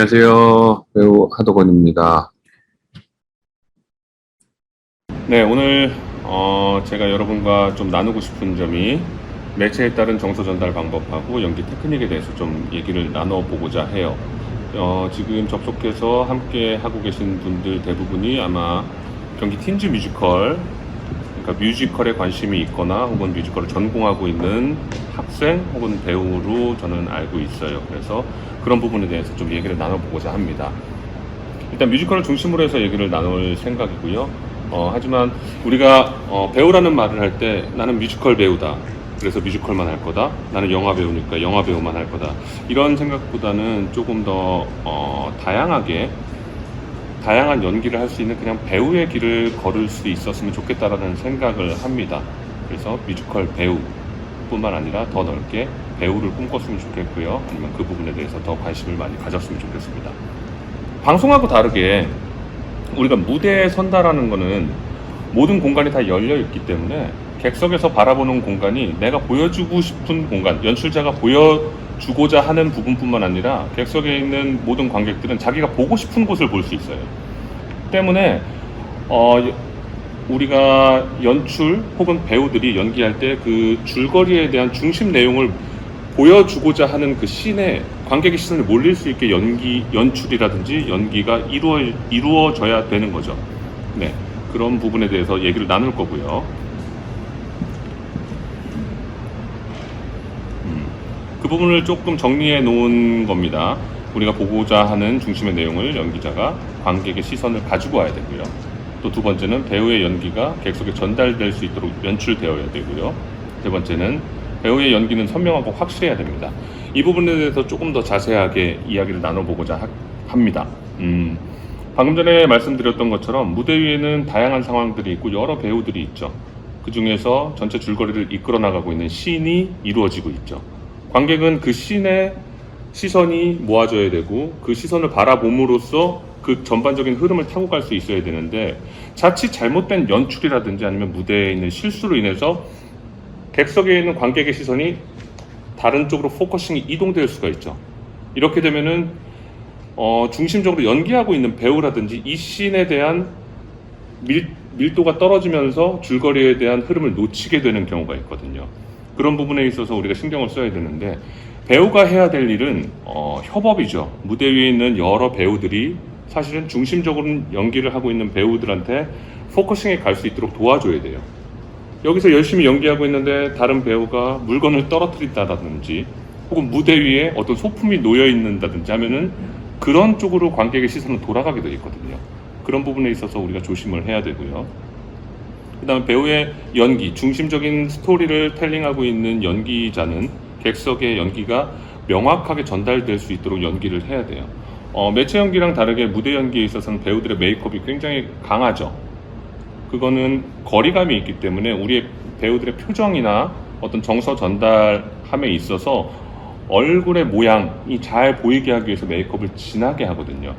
안녕하세요. 배우 하도건입니다. 네, 오늘 어, 제가 여러분과 좀 나누고 싶은 점이 매체에 따른 정서 전달 방법하고 연기 테크닉에 대해서 좀 얘기를 나눠보고자 해요. 어, 지금 접속해서 함께 하고 계신 분들 대부분이 아마 경기 틴즈 뮤지컬, 그러니까 뮤지컬에 관심이 있거나 혹은 뮤지컬을 전공하고 있는 학생 혹은 배우로 저는 알고 있어요. 그래서 그런 부분에 대해서 좀 얘기를 나눠보고자 합니다. 일단 뮤지컬을 중심으로 해서 얘기를 나눌 생각이고요. 어, 하지만 우리가 어, 배우라는 말을 할 때 나는 뮤지컬 배우다. 그래서 뮤지컬만 할 거다. 나는 영화 배우니까 영화 배우만 할 거다. 이런 생각보다는 조금 더 어, 다양하게 다양한 연기를 할 수 있는 그냥 배우의 길을 걸을 수 있었으면 좋겠다라는 생각을 합니다. 그래서 뮤지컬 배우뿐만 아니라 더 넓게 배우를 꿈꿨으면 좋겠고요. 아니면 그 부분에 대해서 더 관심을 많이 가졌으면 좋겠습니다. 방송하고 다르게 우리가 무대에 선다라는 거는 모든 공간이 다 열려 있기 때문에 객석에서 바라보는 공간이 내가 보여주고 싶은 공간, 연출자가 보여 주고자 하는 부분뿐만 아니라 객석에 있는 모든 관객들은 자기가 보고 싶은 곳을 볼 수 있어요. 때문에 어, 우리가 연출 혹은 배우들이 연기할 때 그 줄거리에 대한 중심 내용을 보여주고자 하는 그 씬에 관객의 시선이 몰릴 수 있게 연기 연출이라든지 연기가 이루어 이루어져야 되는 거죠. 네 그런 부분에 대해서 얘기를 나눌 거고요. 그 부분을 조금 정리해 놓은 겁니다. 우리가 보고자 하는 중심의 내용을 연기자가 관객의 시선을 가지고 와야 되고요. 또 두 번째는 배우의 연기가 객석에 전달될 수 있도록 연출되어야 되고요. 세 번째는 배우의 연기는 선명하고 확실해야 됩니다. 이 부분에 대해서 조금 더 자세하게 이야기를 나눠보고자 하- 합니다. 음, 방금 전에 말씀드렸던 것처럼 무대 위에는 다양한 상황들이 있고 여러 배우들이 있죠. 그 중에서 전체 줄거리를 이끌어 나가고 있는 씬이 이루어지고 있죠. 관객은 그 씬에 시선이 모아져야 되고 그 시선을 바라봄으로써 그 전반적인 흐름을 타고 갈 수 있어야 되는데 자칫 잘못된 연출이라든지 아니면 무대에 있는 실수로 인해서 객석에 있는 관객의 시선이 다른 쪽으로 포커싱이 이동될 수가 있죠. 이렇게 되면은 어, 중심적으로 연기하고 있는 배우라든지 이 씬에 대한 밀, 밀도가 떨어지면서 줄거리에 대한 흐름을 놓치게 되는 경우가 있거든요. 그런 부분에 있어서 우리가 신경을 써야 되는데 배우가 해야 될 일은 어, 협업이죠. 무대 위에 있는 여러 배우들이 사실은 중심적으로 연기를 하고 있는 배우들한테 포커싱에 갈 수 있도록 도와줘야 돼요. 여기서 열심히 연기하고 있는데 다른 배우가 물건을 떨어뜨린다든지 혹은 무대 위에 어떤 소품이 놓여 있는다든지 하면은 그런 쪽으로 관객의 시선은 돌아가게 되어 있거든요. 그런 부분에 있어서 우리가 조심을 해야 되고요. 그다음에 배우의 연기, 중심적인 스토리를 텔링하고 있는 연기자는 객석의 연기가 명확하게 전달될 수 있도록 연기를 해야 돼요. 어, 매체 연기랑 다르게 무대 연기에 있어서는 배우들의 메이크업이 굉장히 강하죠. 그거는 거리감이 있기 때문에 우리의 배우들의 표정이나 어떤 정서 전달함에 있어서 얼굴의 모양이 잘 보이게 하기 위해서 메이크업을 진하게 하거든요.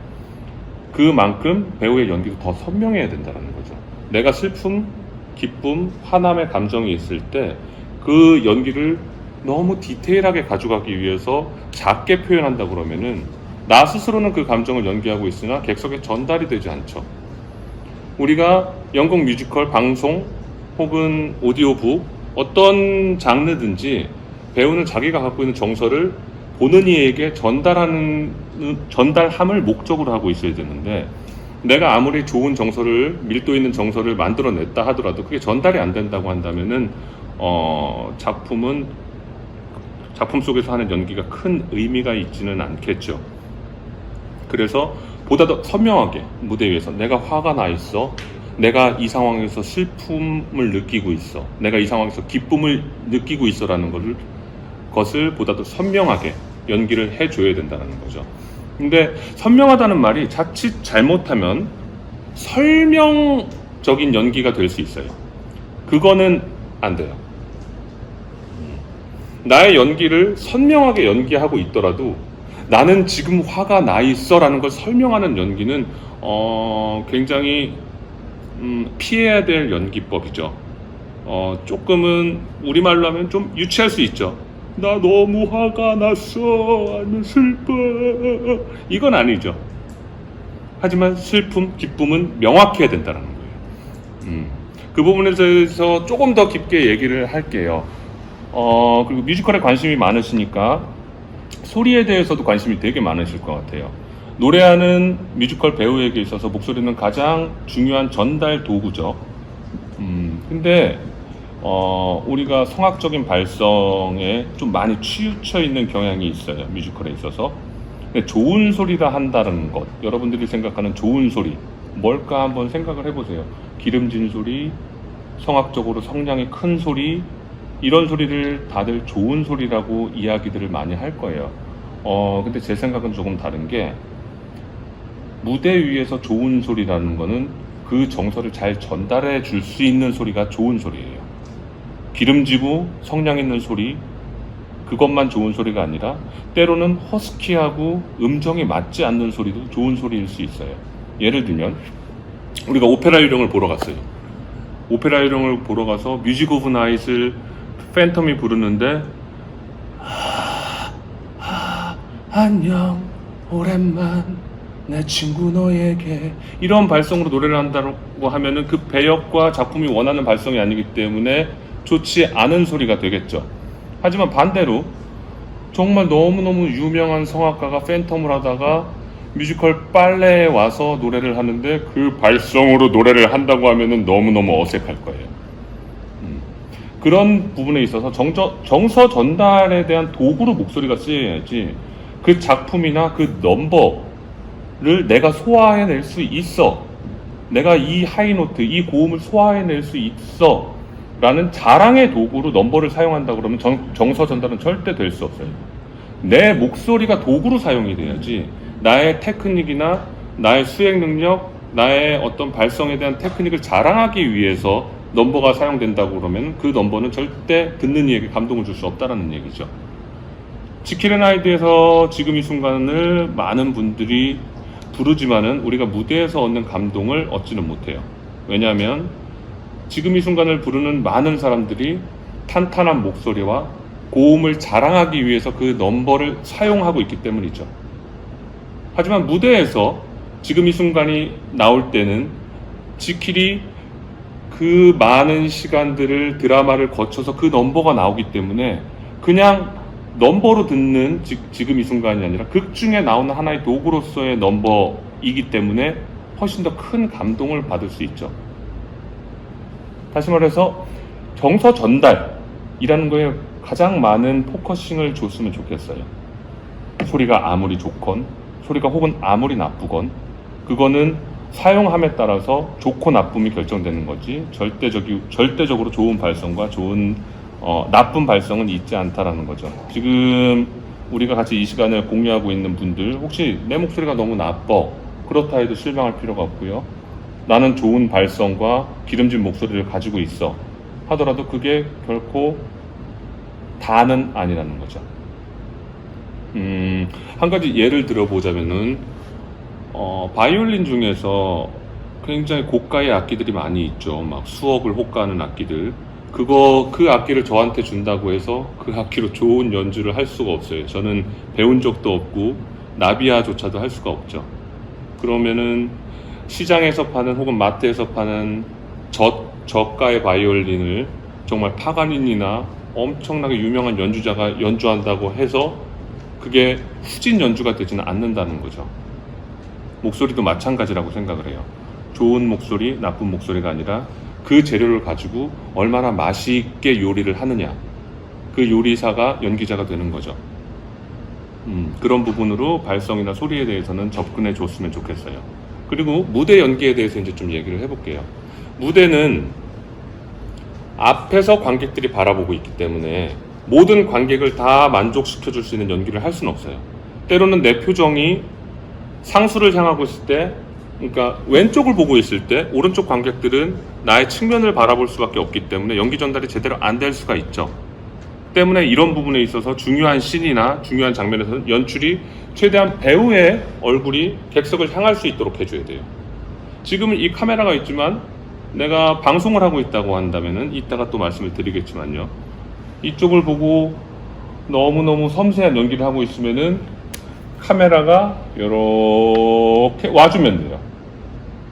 그만큼 배우의 연기도 더 선명해야 된다는 거죠. 내가 슬픔, 기쁨, 화남의 감정이 있을 때 그 연기를 너무 디테일하게 가져가기 위해서 작게 표현한다 그러면은 나 스스로는 그 감정을 연기하고 있으나 객석에 전달이 되지 않죠. 우리가 연극 뮤지컬, 방송 혹은 오디오북 어떤 장르든지 배우는 자기가 갖고 있는 정서를 보는 이에게 전달하는 전달함을 목적으로 하고 있어야 되는데 내가 아무리 좋은 정서를 밀도 있는 정서를 만들어냈다 하더라도 그게 전달이 안 된다고 한다면은 어, 작품은 작품 속에서 하는 연기가 큰 의미가 있지는 않겠죠. 그래서 보다 더 선명하게 무대 위에서 내가 화가 나 있어. 내가 이 상황에서 슬픔을 느끼고 있어. 내가 이 상황에서 기쁨을 느끼고 있어라는 것을, 것을 보다 더 선명하게 연기를 해줘야 된다는 거죠. 근데 선명하다는 말이 자칫 잘못하면 설명적인 연기가 될 수 있어요. 그거는 안 돼요. 나의 연기를 선명하게 연기하고 있더라도 나는 지금 화가 나 있어라는 걸 설명하는 연기는 어, 굉장히 음, 피해야 될 연기법이죠. 어, 조금은 우리말로 하면 좀 유치할 수 있죠. 나 너무 화가 났어. 아니면 슬퍼. 이건 아니죠. 하지만 슬픔 기쁨은 명확해야 된다는 거예요. 음, 그 부분에 대해서 조금 더 깊게 얘기를 할게요. 어, 그리고 뮤지컬에 관심이 많으시니까 소리에 대해서도 관심이 되게 많으실 것 같아요. 노래하는 뮤지컬 배우에게 있어서 목소리는 가장 중요한 전달 도구죠. 음, 근데 어, 우리가 성악적인 발성에 좀 많이 치우쳐 있는 경향이 있어요. 뮤지컬에 있어서. 좋은 소리다 한다는 것. 여러분들이 생각하는 좋은 소리. 뭘까 한번 생각을 해보세요. 기름진 소리, 성악적으로 성량이 큰 소리, 이런 소리를 다들 좋은 소리라고 이야기들을 많이 할 거예요. 어, 근데 제 생각은 조금 다른 게, 무대 위에서 좋은 소리라는 거는 그 정서를 잘 전달해 줄 수 있는 소리가 좋은 소리예요. 기름지고 성량 있는 소리, 그것만 좋은 소리가 아니라 때로는 허스키하고 음정이 맞지 않는 소리도 좋은 소리일 수 있어요. 예를 들면 우리가 오페라 유령을 보러 갔어요. 오페라 유령을 보러 가서 뮤직 오브 나잇을 팬텀이 부르는데 하, 하, 안녕 오랜만 내 친구 너에게 이런 발성으로 노래를 한다고 하면은 그 배역과 작품이 원하는 발성이 아니기 때문에 좋지 않은 소리가 되겠죠. 하지만 반대로 정말 너무너무 유명한 성악가가 팬텀을 하다가 뮤지컬 빨래에 와서 노래를 하는데 그 발성으로 노래를 한다고 하면은 너무너무 어색할 거예요. 음. 그런 부분에 있어서 정저, 정서 전달에 대한 도구로 목소리가 쓰여야지 그 작품이나 그 넘버를 내가 소화해낼 수 있어. 내가 이 하이노트, 이 고음을 소화해낼 수 있어. 라는 자랑의 도구로 넘버를 사용한다 그러면 정, 정서 전달은 절대 될 수 없어요. 내 목소리가 도구로 사용이 돼야지 나의 테크닉이나 나의 수행 능력, 나의 어떤 발성에 대한 테크닉을 자랑하기 위해서 넘버가 사용된다고 그러면 그 넘버는 절대 듣는 이에게 감동을 줄 수 없다는 얘기죠. 지킬앤 하이드에서 지금 이 순간을 많은 분들이 부르지만은 우리가 무대에서 얻는 감동을 얻지는 못해요. 왜냐하면 지금 이 순간을 부르는 많은 사람들이 탄탄한 목소리와 고음을 자랑하기 위해서 그 넘버를 사용하고 있기 때문이죠. 하지만 무대에서 지금 이 순간이 나올 때는 지킬이 그 많은 시간들을 드라마를 거쳐서 그 넘버가 나오기 때문에 그냥 넘버로 듣는 지, 지금 이 순간이 아니라 극 중에 나오는 하나의 도구로서의 넘버이기 때문에 훨씬 더 큰 감동을 받을 수 있죠. 다시 말해서 정서 전달이라는 거에 가장 많은 포커싱을 줬으면 좋겠어요. 소리가 아무리 좋건, 소리가 혹은 아무리 나쁘건, 그거는 사용함에 따라서 좋고 나쁨이 결정되는 거지, 절대적이, 절대적으로 좋은 발성과 좋은, 어, 나쁜 발성은 있지 않다라는 거죠. 지금 우리가 같이 이 시간을 공유하고 있는 분들, 혹시 내 목소리가 너무 나빠, 그렇다 해도 실망할 필요가 없고요. 나는 좋은 발성과 기름진 목소리를 가지고 있어 하더라도 그게 결코 다는 아니라는 거죠. 음, 한 가지 예를 들어보자면은 어, 바이올린 중에서 굉장히 고가의 악기들이 많이 있죠. 막 수억을 호가하는 악기들. 그거 그 악기를 저한테 준다고 해서 그 악기로 좋은 연주를 할 수가 없어요. 저는 배운 적도 없고 나비야조차도 할 수가 없죠. 그러면은 시장에서 파는 혹은 마트에서 파는 저, 저가의 바이올린을 정말 파가닌이나 엄청나게 유명한 연주자가 연주한다고 해서 그게 후진 연주가 되지는 않는다는 거죠. 목소리도 마찬가지라고 생각을 해요. 좋은 목소리, 나쁜 목소리가 아니라 그 재료를 가지고 얼마나 맛있게 요리를 하느냐. 그 요리사가 연기자가 되는 거죠. 음, 그런 부분으로 발성이나 소리에 대해서는 접근해 줬으면 좋겠어요. 그리고 무대 연기에 대해서 이제 좀 얘기를 해볼게요. 무대는 앞에서 관객들이 바라보고 있기 때문에 모든 관객을 다 만족시켜 줄 수 있는 연기를 할 수는 없어요. 때로는 내 표정이 상수를 향하고 있을 때, 그러니까 왼쪽을 보고 있을 때, 오른쪽 관객들은 나의 측면을 바라볼 수밖에 없기 때문에 연기 전달이 제대로 안 될 수가 있죠. 때문에 이런 부분에 있어서 중요한 씬이나 중요한 장면에서는 연출이 최대한 배우의 얼굴이 객석을 향할 수 있도록 해줘야 돼요. 지금은 이 카메라가 있지만 내가 방송을 하고 있다고 한다면은 이따가 또 말씀을 드리겠지만요. 이쪽을 보고 너무너무 섬세한 연기를 하고 있으면은 카메라가 이렇게 와주면 돼요.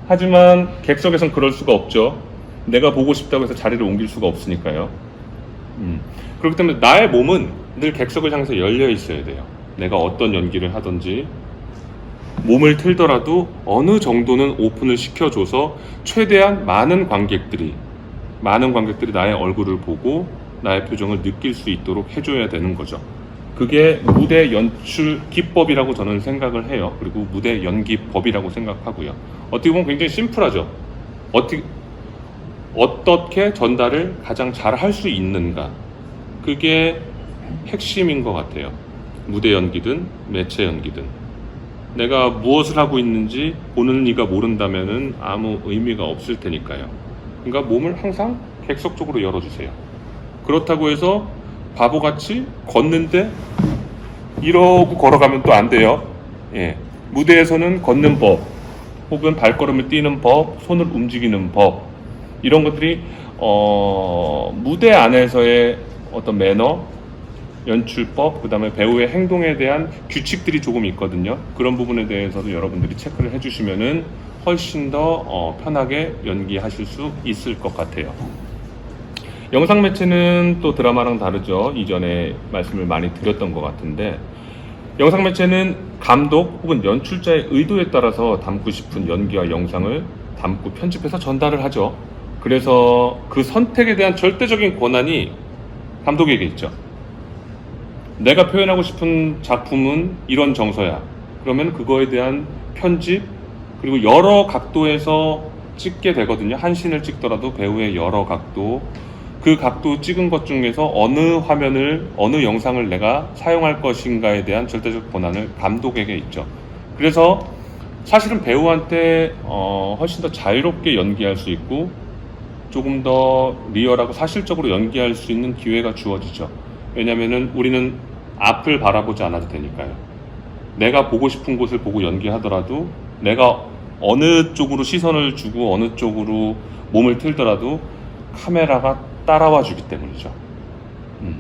하지만 객석에선 그럴 수가 없죠. 내가 보고 싶다고 해서 자리를 옮길 수가 없으니까요. 음. 그렇기 때문에 나의 몸은 늘 객석을 향해서 열려 있어야 돼요. 내가 어떤 연기를 하든지 몸을 틀더라도 어느 정도는 오픈을 시켜줘서 최대한 많은 관객들이 많은 관객들이 나의 얼굴을 보고 나의 표정을 느낄 수 있도록 해줘야 되는 거죠. 그게 무대 연출 기법이라고 저는 생각을 해요. 그리고 무대 연기법이라고 생각하고요. 어떻게 보면 굉장히 심플하죠. 어떻게 어떻게 전달을 가장 잘 할 수 있는가. 그게 핵심인 것 같아요. 무대 연기든 매체 연기든. 내가 무엇을 하고 있는지 보는 이가 모른다면은 아무 의미가 없을 테니까요. 그러니까 몸을 항상 객석 쪽으로 열어주세요. 그렇다고 해서 바보같이 걷는데 이러고 걸어가면 또 안 돼요. 예. 무대에서는 걷는 법, 혹은 발걸음을 띄는 법, 손을 움직이는 법, 이런 것들이 어, 무대 안에서의 어떤 매너, 연출법, 그 다음에 배우의 행동에 대한 규칙들이 조금 있거든요. 그런 부분에 대해서도 여러분들이 체크를 해주시면은 훨씬 더 어, 편하게 연기하실 수 있을 것 같아요. 영상 매체는 또 드라마랑 다르죠. 이전에 말씀을 많이 드렸던 것 같은데 영상 매체는 감독 혹은 연출자의 의도에 따라서 담고 싶은 연기와 영상을 담고 편집해서 전달을 하죠. 그래서 그 선택에 대한 절대적인 권한이 감독에게 있죠. 내가 표현하고 싶은 작품은 이런 정서야. 그러면 그거에 대한 편집 그리고 여러 각도에서 찍게 되거든요. 한 씬을 찍더라도 배우의 여러 각도 그 각도 찍은 것 중에서 어느 화면을 어느 영상을 내가 사용할 것인가에 대한 절대적 권한을 감독에게 있죠. 그래서 사실은 배우한테 어, 훨씬 더 자유롭게 연기할 수 있고 조금 더 리얼하고 사실적으로 연기할 수 있는 기회가 주어지죠. 왜냐면은 우리는 앞을 바라보지 않아도 되니까요. 내가 보고 싶은 곳을 보고 연기하더라도 내가 어느 쪽으로 시선을 주고 어느 쪽으로 몸을 틀더라도 카메라가 따라와 주기 때문이죠. 음.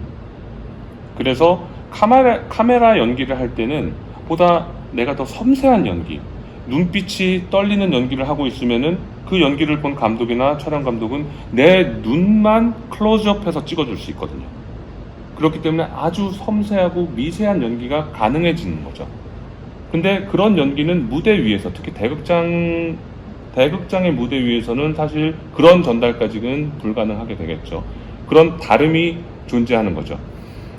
그래서 카메라, 카메라 연기를 할 때는 보다 내가 더 섬세한 연기, 눈빛이 떨리는 연기를 하고 있으면은 그 연기를 본 감독이나 촬영 감독은 내 눈만 클로즈업해서 찍어줄 수 있거든요. 그렇기 때문에 아주 섬세하고 미세한 연기가 가능해지는 거죠. 근데 그런 연기는 무대 위에서 특히 대극장 대극장의 무대 위에서는 사실 그런 전달까지는 불가능하게 되겠죠. 그런 다름이 존재하는 거죠.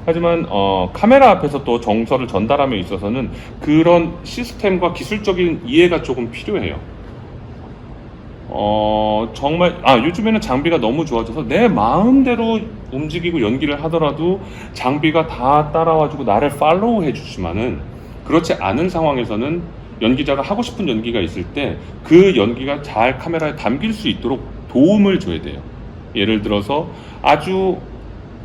하지만 어, 카메라 앞에서 또 정서를 전달함에 있어서는 그런 시스템과 기술적인 이해가 조금 필요해요. 어, 정말, 아, 요즘에는 장비가 너무 좋아져서 내 마음대로 움직이고 연기를 하더라도 장비가 다 따라와주고 나를 팔로우 해주지만은 그렇지 않은 상황에서는 연기자가 하고 싶은 연기가 있을 때 그 연기가 잘 카메라에 담길 수 있도록 도움을 줘야 돼요. 예를 들어서 아주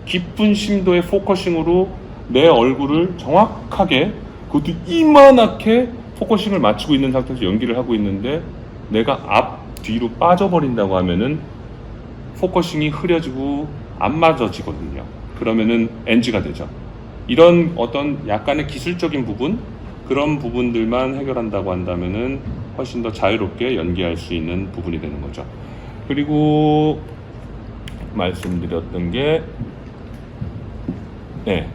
깊은 심도의 포커싱으로 내 얼굴을 정확하게 그것도 이만하게 포커싱을 맞추고 있는 상태에서 연기를 하고 있는데 내가 앞 뒤로 빠져버린다고 하면은 포커싱이 흐려지고 안 맞아지거든요. 그러면은 NG가 되죠. 이런 어떤 약간의 기술적인 부분 그런 부분들만 해결한다고 한다면은 훨씬 더 자유롭게 연기할 수 있는 부분이 되는 거죠. 그리고 말씀드렸던 게 네.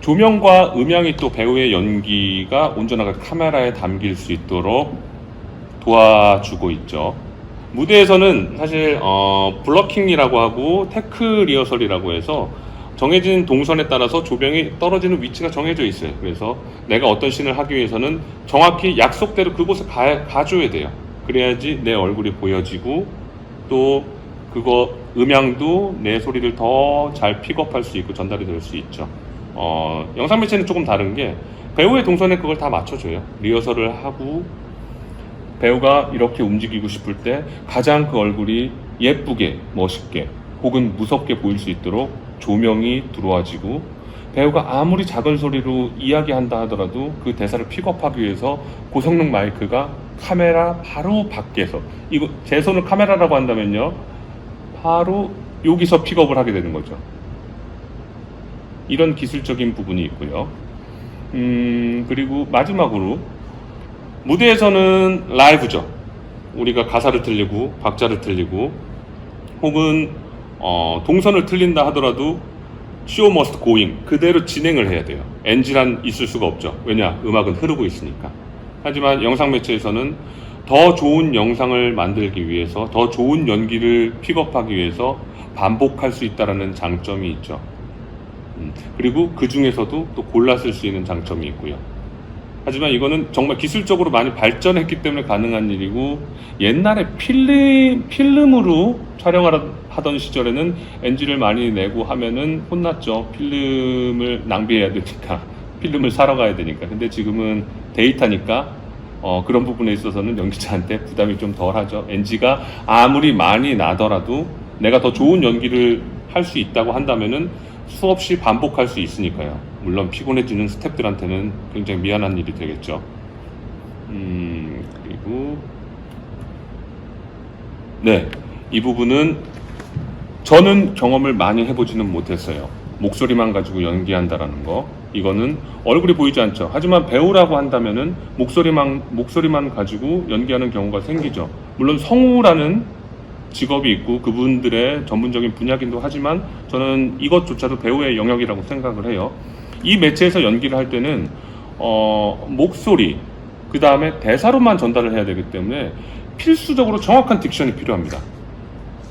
조명과 음향이 또 배우의 연기가 온전하게 카메라에 담길 수 있도록 도와주고 있죠. 무대에서는 사실 어, 블러킹이라고 하고 테크 리허설이라고 해서 정해진 동선에 따라서 조명이 떨어지는 위치가 정해져 있어요. 그래서 내가 어떤 씬을 하기 위해서는 정확히 약속대로 그곳에 가, 가줘야 돼요. 그래야지 내 얼굴이 보여지고 또 그거 음향도 내 소리를 더 잘 픽업할 수 있고 전달이 될 수 있죠. 어, 영상 매체는 조금 다른 게 배우의 동선에 그걸 다 맞춰줘요. 리허설을 하고 배우가 이렇게 움직이고 싶을 때 가장 그 얼굴이 예쁘게 멋있게 혹은 무섭게 보일 수 있도록 조명이 들어와지고 배우가 아무리 작은 소리로 이야기한다 하더라도 그 대사를 픽업하기 위해서 고성능 마이크가 카메라 바로 밖에서 이거 제 손을 카메라라고 한다면요 바로 여기서 픽업을 하게 되는 거죠 이런 기술적인 부분이 있고요. 음, 그리고 마지막으로 무대에서는 라이브죠. 우리가 가사를 틀리고 박자를 틀리고 혹은 어, 동선을 틀린다 하더라도 show must going 그대로 진행을 해야 돼요. NG란 있을 수가 없죠. 왜냐 음악은 흐르고 있으니까. 하지만 영상 매체에서는 더 좋은 영상을 만들기 위해서 더 좋은 연기를 픽업하기 위해서 반복할 수 있다라는 장점이 있죠. 음, 그리고 그 중에서도 또 골라 쓸 수 있는 장점이 있고요. 하지만 이거는 정말 기술적으로 많이 발전했기 때문에 가능한 일이고 옛날에 필름 필름으로 촬영하던 시절에는 NG를 많이 내고 하면은 혼났죠. 필름을 낭비해야 되니까 필름을 사러 가야 되니까. 근데 지금은 데이터니까 어, 그런 부분에 있어서는 연기자한테 부담이 좀 덜하죠. NG가 아무리 많이 나더라도 내가 더 좋은 연기를 할 수 있다고 한다면은 수없이 반복할 수 있으니까요. 물론 피곤해지는 스태프들한테는 굉장히 미안한 일이 되겠죠. 음, 그리고 네, 이 부분은 저는 경험을 많이 해보지는 못했어요. 목소리만 가지고 연기한다라는 거. 이거는 얼굴이 보이지 않죠. 하지만 배우라고 한다면은 목소리만 목소리만 가지고 연기하는 경우가 생기죠. 물론 성우라는 직업이 있고 그분들의 전문적인 분야기도 하지만 저는 이것조차도 배우의 영역이라고 생각을 해요. 이 매체에서 연기를 할 때는 어, 목소리 그 다음에 대사로만 전달을 해야 되기 때문에 필수적으로 정확한 딕션이 필요합니다.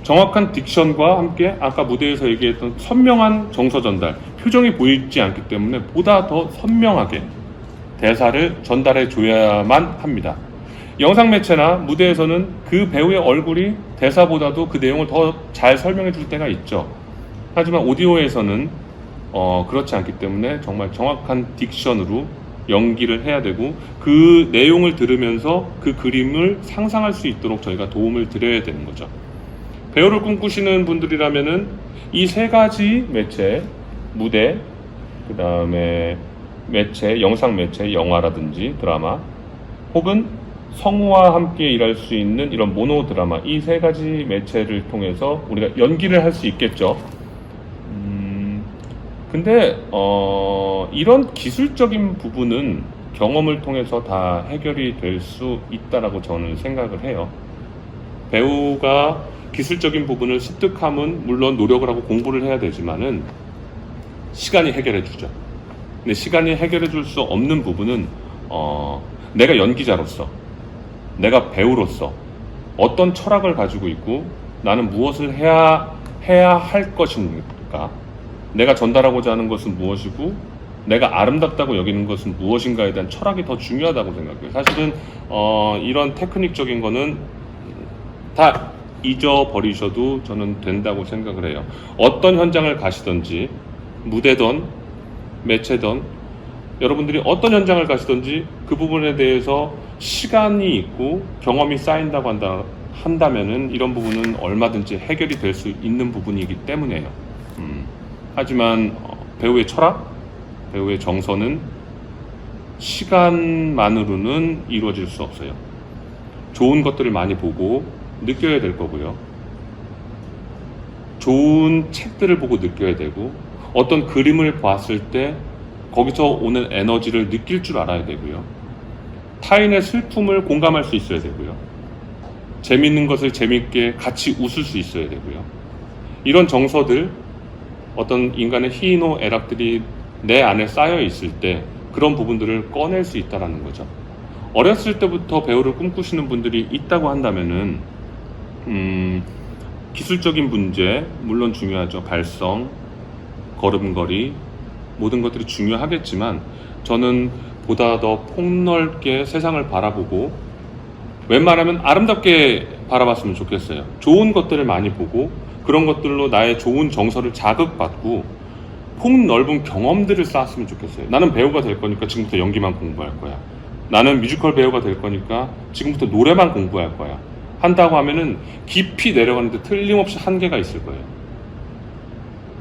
정확한 딕션과 함께 아까 무대에서 얘기했던 선명한 정서 전달, 표정이 보이지 않기 때문에 보다 더 선명하게 대사를 전달해 줘야만 합니다. 영상 매체나 무대에서는 그 배우의 얼굴이 대사보다도 그 내용을 더 잘 설명해 줄 때가 있죠. 하지만 오디오에서는 어, 그렇지 않기 때문에 정말 정확한 딕션으로 연기를 해야 되고 그 내용을 들으면서 그 그림을 상상할 수 있도록 저희가 도움을 드려야 되는 거죠. 배우를 꿈꾸시는 분들이라면은 이 세 가지 매체, 무대, 그 다음에 매체, 영상 매체, 영화라든지 드라마, 혹은 성우와 함께 일할 수 있는 이런 모노 드라마, 이 세 가지 매체를 통해서 우리가 연기를 할 수 있겠죠. 음, 근데, 어, 이런 기술적인 부분은 경험을 통해서 다 해결이 될 수 있다라고 저는 생각을 해요. 배우가 기술적인 부분을 습득함은 물론 노력을 하고 공부를 해야 되지만은 시간이 해결해 주죠. 근데 시간이 해결해 줄 수 없는 부분은 어, 내가 연기자로서 내가 배우로서 어떤 철학을 가지고 있고 나는 무엇을 해야 해야 할 것인가 내가 전달하고자 하는 것은 무엇이고 내가 아름답다고 여기는 것은 무엇인가에 대한 철학이 더 중요하다고 생각해요. 사실은 어, 이런 테크닉적인 거는 다 잊어버리셔도 저는 된다고 생각을 해요. 어떤 현장을 가시든지 무대든 매체든 여러분들이 어떤 현장을 가시든지 그 부분에 대해서 시간이 있고 경험이 쌓인다고 한다, 한다면은 이런 부분은 얼마든지 해결이 될 수 있는 부분이기 때문에요. 음, 하지만 어, 배우의 철학, 배우의 정서는 시간만으로는 이루어질 수 없어요. 좋은 것들을 많이 보고 느껴야 될 거고요. 좋은 책들을 보고 느껴야 되고 어떤 그림을 봤을 때 거기서 오는 에너지를 느낄 줄 알아야 되고요. 타인의 슬픔을 공감할 수 있어야 되고요. 재밌는 것을 재밌게 같이 웃을 수 있어야 되고요. 이런 정서들, 어떤 인간의 희노 애락들이 내 안에 쌓여 있을 때 그런 부분들을 꺼낼 수 있다라는 거죠. 어렸을 때부터 배우를 꿈꾸시는 분들이 있다고 한다면은 음, 기술적인 문제 물론 중요하죠. 발성, 걸음걸이 모든 것들이 중요하겠지만 저는 보다 더 폭넓게 세상을 바라보고 웬만하면 아름답게 바라봤으면 좋겠어요. 좋은 것들을 많이 보고 그런 것들로 나의 좋은 정서를 자극받고 폭넓은 경험들을 쌓았으면 좋겠어요. 나는 배우가 될 거니까 지금부터 연기만 공부할 거야. 나는 뮤지컬 배우가 될 거니까 지금부터 노래만 공부할 거야. 한다고 하면은 깊이 내려가는데 틀림없이 한계가 있을 거예요.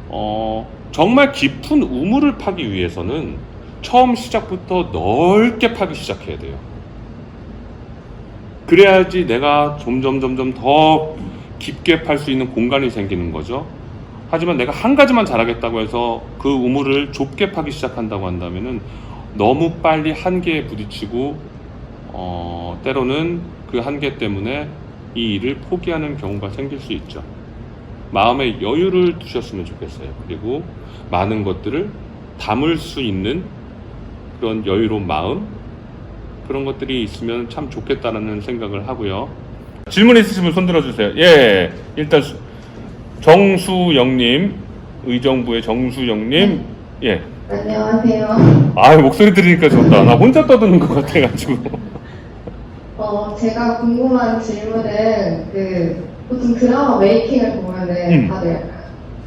어, 정말 깊은 우물을 파기 위해서는 처음 시작부터 넓게 파기 시작해야 돼요. 그래야지 내가 점점 점점 더 깊게 팔 수 있는 공간이 생기는 거죠. 하지만 내가 한 가지만 잘하겠다고 해서 그 우물을 좁게 파기 시작한다고 한다면은 너무 빨리 한계에 부딪히고 어, 때로는 그 한계 때문에 이 일을 포기하는 경우가 생길 수 있죠. 마음의 여유를 두셨으면 좋겠어요. 그리고 많은 것들을 담을 수 있는 그런 여유로운 마음 그런 것들이 있으면 참 좋겠다라는 생각을 하고요. 질문 있으시면 손 들어주세요. 예, 일단 수- 정수영님, 의정부의 정수영님, 예. 안녕하세요. 아 목소리 들으니까 좋다. 나 혼자 떠드는 것 같아가지고. 어, 제가 궁금한 질문은 그 보통 드라마 메이킹을 보면은 음. 다들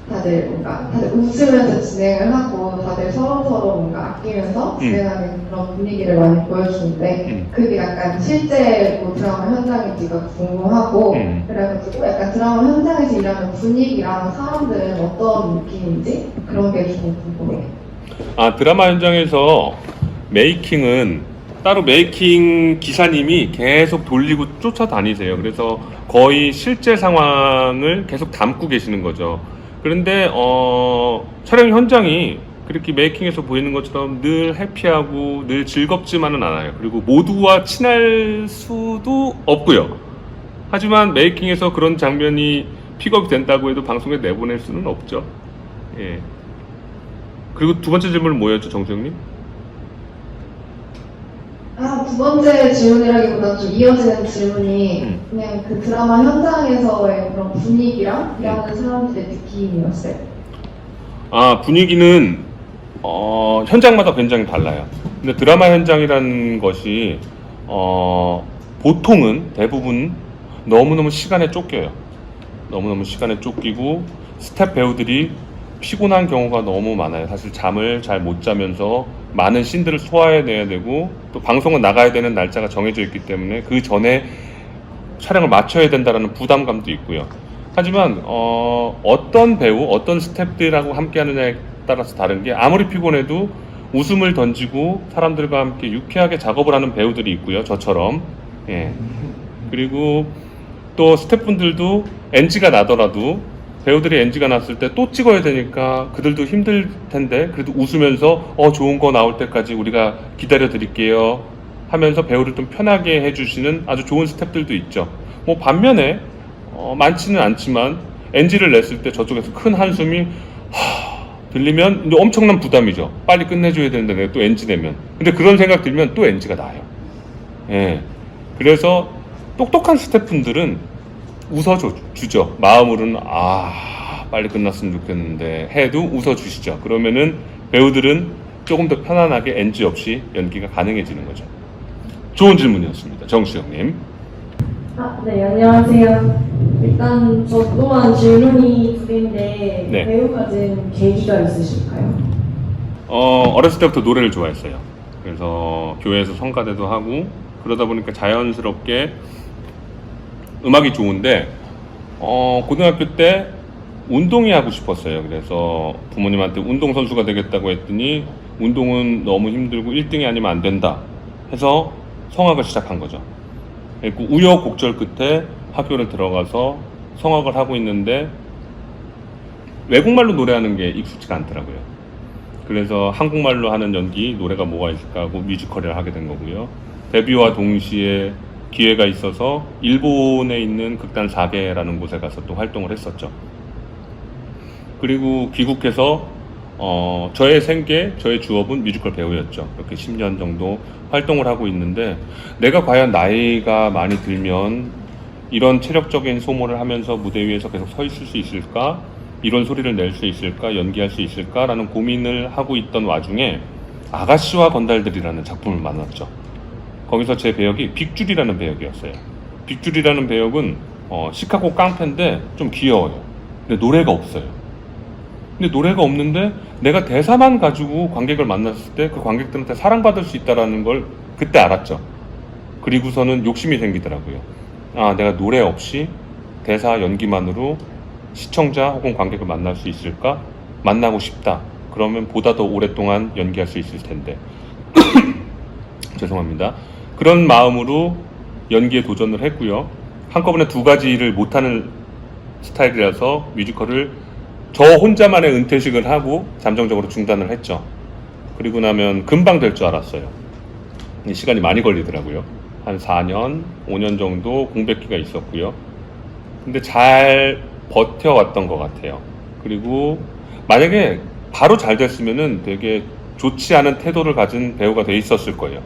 다들 뭔가 다들 웃으면서 진행을 하고 다들 서로 서로 뭔가 아끼면서 음. 진행하는 그런 분위기를 많이 보여주는데 음. 그게 약간 실제 뭐 드라마 현장인지가 궁금하고 음. 그래가지고 약간 드라마 현장에서 일하는 분위기랑 사람들은 어떤 느낌인지 그런 게 좀 궁금해요. 아 드라마 현장에서 메이킹은 따로 메이킹 기사님이 계속 돌리고 쫓아다니세요. 그래서 거의 실제 상황을 계속 담고 계시는 거죠. 그런데 어, 촬영 현장이 그렇게 메이킹에서 보이는 것처럼 늘 해피하고 늘 즐겁지만은 않아요. 그리고 모두와 친할 수도 없고요. 하지만 메이킹에서 그런 장면이 픽업이 된다고 해도 방송에 내보낼 수는 없죠. 예. 그리고 두 번째 질문은 뭐였죠, 정수영님? 아, 두 번째 질문이라기보다 좀 이어지는 질문이 음. 그냥 그 드라마 현장에서의 그런 분위기랑 일하는 사람들의 느낌이었어요. 아 분위기는 어, 현장마다 굉장히 달라요. 근데 드라마 현장이라는 것이 어, 보통은 대부분 너무너무 시간에 쫓겨요. 너무너무 시간에 쫓기고 스텝 배우들이 피곤한 경우가 너무 많아요. 사실 잠을 잘 못 자면서 많은 씬들을 소화해내야 되고 또 방송은 나가야 되는 날짜가 정해져 있기 때문에 그 전에 촬영을 마쳐야 된다는 부담감도 있고요. 하지만 어, 어떤 배우, 어떤 스태프들하고 함께하느냐에 따라서 다른 게 아무리 피곤해도 웃음을 던지고 사람들과 함께 유쾌하게 작업을 하는 배우들이 있고요. 저처럼. 예. 그리고 또 스태프분들도 NG가 나더라도 배우들이 NG가 났을 때 또 찍어야 되니까 그들도 힘들 텐데 그래도 웃으면서 어 좋은 거 나올 때까지 우리가 기다려 드릴게요 하면서 배우를 좀 편하게 해주시는 아주 좋은 스태프들도 있죠. 뭐 반면에 어, 많지는 않지만 NG를 냈을 때 저쪽에서 큰 한숨이 하, 들리면 엄청난 부담이죠. 빨리 끝내줘야 되는데 내가 또 NG 내면. 근데 그런 생각 들면 또 NG가 나요. 예. 그래서 똑똑한 스태프분들은 웃어주죠. 마음으로는 아 빨리 끝났으면 좋겠는데 해도 웃어주시죠. 그러면은 배우들은 조금 더 편안하게 NG 없이 연기가 가능해지는 거죠. 좋은 질문이었습니다. 정수영님. 아, 네, 안녕하세요. 일단 저 또한 질문이 두 개인데 네. 배우가 된 계기가 있으실까요? 어, 어렸을 때부터 노래를 좋아했어요. 그래서 교회에서 성가대도 하고 그러다 보니까 자연스럽게 음악이 좋은데 어, 고등학교 때 운동이 하고 싶었어요. 그래서 부모님한테 운동 선수가 되겠다고 했더니 운동은 너무 힘들고 1등이 아니면 안 된다 해서 성악을 시작한 거죠. 우여곡절 끝에 학교를 들어가서 성악을 하고 있는데 외국말로 노래하는 게 익숙지가 않더라고요. 그래서 한국말로 하는 연기 노래가 뭐가 있을까 하고 뮤지컬을 하게 된 거고요. 데뷔와 동시에 기회가 있어서 일본에 있는 극단 4개라는 곳에 가서 또 활동을 했었죠. 그리고 귀국해서 어, 저의 생계, 저의 주업은 뮤지컬 배우였죠. 이렇게 10년 정도 활동을 하고 있는데 내가 과연 나이가 많이 들면 이런 체력적인 소모를 하면서 무대 위에서 계속 서 있을 수 있을까? 이런 소리를 낼 수 있을까? 연기할 수 있을까?라는 고민을 하고 있던 와중에 아가씨와 건달들이라는 작품을 만났죠. 거기서 제 배역이 빅줄이라는 배역이었어요. 빅줄이라는 배역은 어, 시카고 깡패인데 좀 귀여워요. 근데 노래가 없어요. 근데 노래가 없는데 내가 대사만 가지고 관객을 만났을 때 그 관객들한테 사랑받을 수 있다라는 걸 그때 알았죠. 그리고서는 욕심이 생기더라고요. 아, 내가 노래 없이 대사 연기만으로 시청자 혹은 관객을 만날 수 있을까? 만나고 싶다. 그러면 보다 더 오랫동안 연기할 수 있을 텐데. 죄송합니다. 그런 마음으로 연기에 도전을 했고요. 한꺼번에 두 가지를 못하는 스타일이라서 뮤지컬을 저 혼자만의 은퇴식을 하고 잠정적으로 중단을 했죠. 그리고 나면 금방 될 줄 알았어요. 이 시간이 많이 걸리더라고요. 한 4년, 5년 정도 공백기가 있었고요. 근데 잘 버텨왔던 것 같아요. 그리고 만약에 바로 잘 됐으면은 되게 좋지 않은 태도를 가진 배우가 돼 있었을 거예요.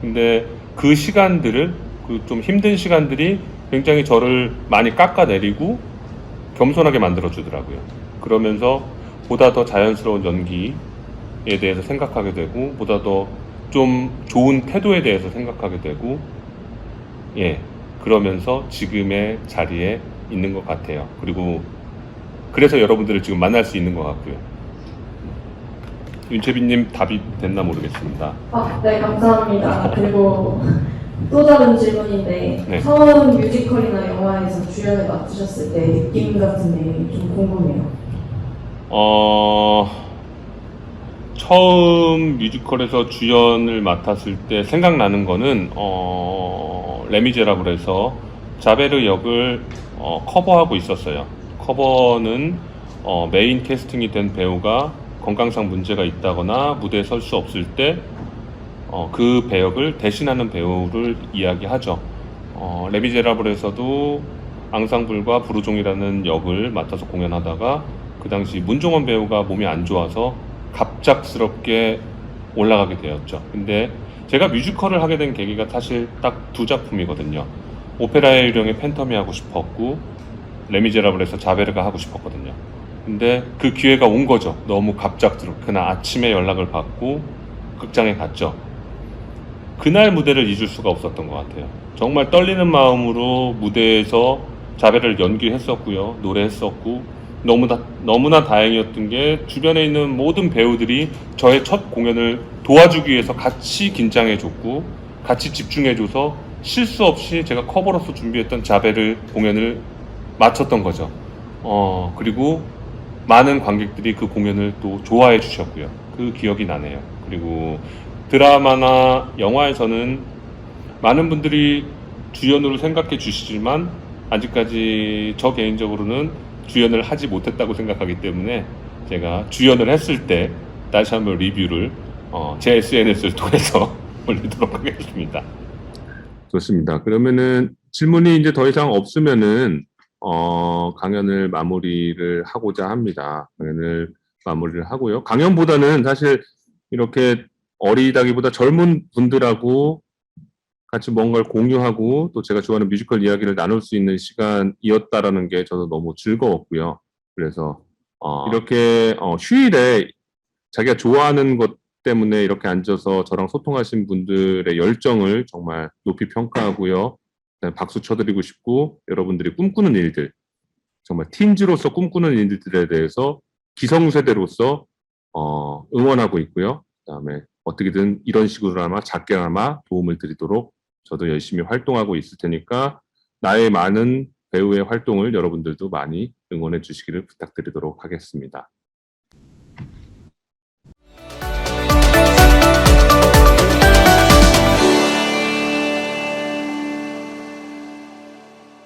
근데 그 시간들을 그 좀 힘든 시간들이 굉장히 저를 많이 깎아내리고 겸손하게 만들어 주더라고요. 그러면서 보다 더 자연스러운 연기에 대해서 생각하게 되고 보다 더 좀 좋은 태도에 대해서 생각하게 되고 예 그러면서 지금의 자리에 있는 것 같아요. 그리고 그래서 여러분들을 지금 만날 수 있는 것 같고요. 윤채빈님 답이 됐나 모르겠습니다. 아, 네, 감사합니다. 그리고 또 다른 질문인데 네. 처음 뮤지컬이나 영화에서 주연을 맡으셨을 때 느낌 같은 게 좀 궁금해요. 어, 처음 뮤지컬에서 주연을 맡았을 때 생각나는 거는, 어, 레미제라블에서 자베르 역을 어, 커버하고 있었어요. 커버는 어, 메인 캐스팅이 된 배우가 건강상 문제가 있다거나 무대에 설 수 없을 때 어, 그 배역을 대신하는 배우를 이야기하죠. 어, 레미제라블에서도 앙상블과 부르종이라는 역을 맡아서 공연하다가 그 당시 문종원 배우가 몸이 안 좋아서 갑작스럽게 올라가게 되었죠. 근데 제가 뮤지컬을 하게 된 계기가 사실 딱 두 작품이거든요. 오페라의 유령의 팬텀이 하고 싶었고 레미제라블에서 자베르가 하고 싶었거든요. 근데 그 기회가 온 거죠. 너무 갑작스럽게 그날 아침에 연락을 받고 극장에 갔죠. 그날 무대를 잊을 수가 없었던 것 같아요. 정말 떨리는 마음으로 무대에서 자베를 연기했었고요. 노래했었고 너무나 너무나 다행이었던 게 주변에 있는 모든 배우들이 저의 첫 공연을 도와주기 위해서 같이 긴장해줬고 같이 집중해줘서 실수 없이 제가 커버로서 준비했던 자베를 공연을 마쳤던 거죠. 어 그리고 많은 관객들이 그 공연을 또 좋아해 주셨고요. 그 기억이 나네요. 그리고 드라마나 영화에서는 많은 분들이 주연으로 생각해 주시지만 아직까지 저 개인적으로는 주연을 하지 못했다고 생각하기 때문에 제가 주연을 했을 때 다시 한번 리뷰를 어, 제 SNS를 통해서 올리도록 하겠습니다. 좋습니다. 그러면은 질문이 이제 더 이상 없으면은 어, 강연을 마무리를 하고자 합니다. 강연을 마무리를 하고요. 강연보다는 사실 이렇게 어리다기보다 젊은 분들하고 같이 뭔가를 공유하고 또 제가 좋아하는 뮤지컬 이야기를 나눌 수 있는 시간이었다라는 게 저도 너무 즐거웠고요. 그래서 어, 이렇게 어, 휴일에 자기가 좋아하는 것 때문에 이렇게 앉아서 저랑 소통하신 분들의 열정을 정말 높이 평가하고요. 그다음에 박수 쳐드리고 싶고 여러분들이 꿈꾸는 일들 정말 팀즈로서 꿈꾸는 일들에 대해서 기성세대로서 어, 응원하고 있고요. 그다음에 어떻게든 이런 식으로나마 작게나마 도움을 드리도록 저도 열심히 활동하고 있을 테니까 나의 많은 배우의 활동을 여러분들도 많이 응원해 주시기를 부탁드리도록 하겠습니다.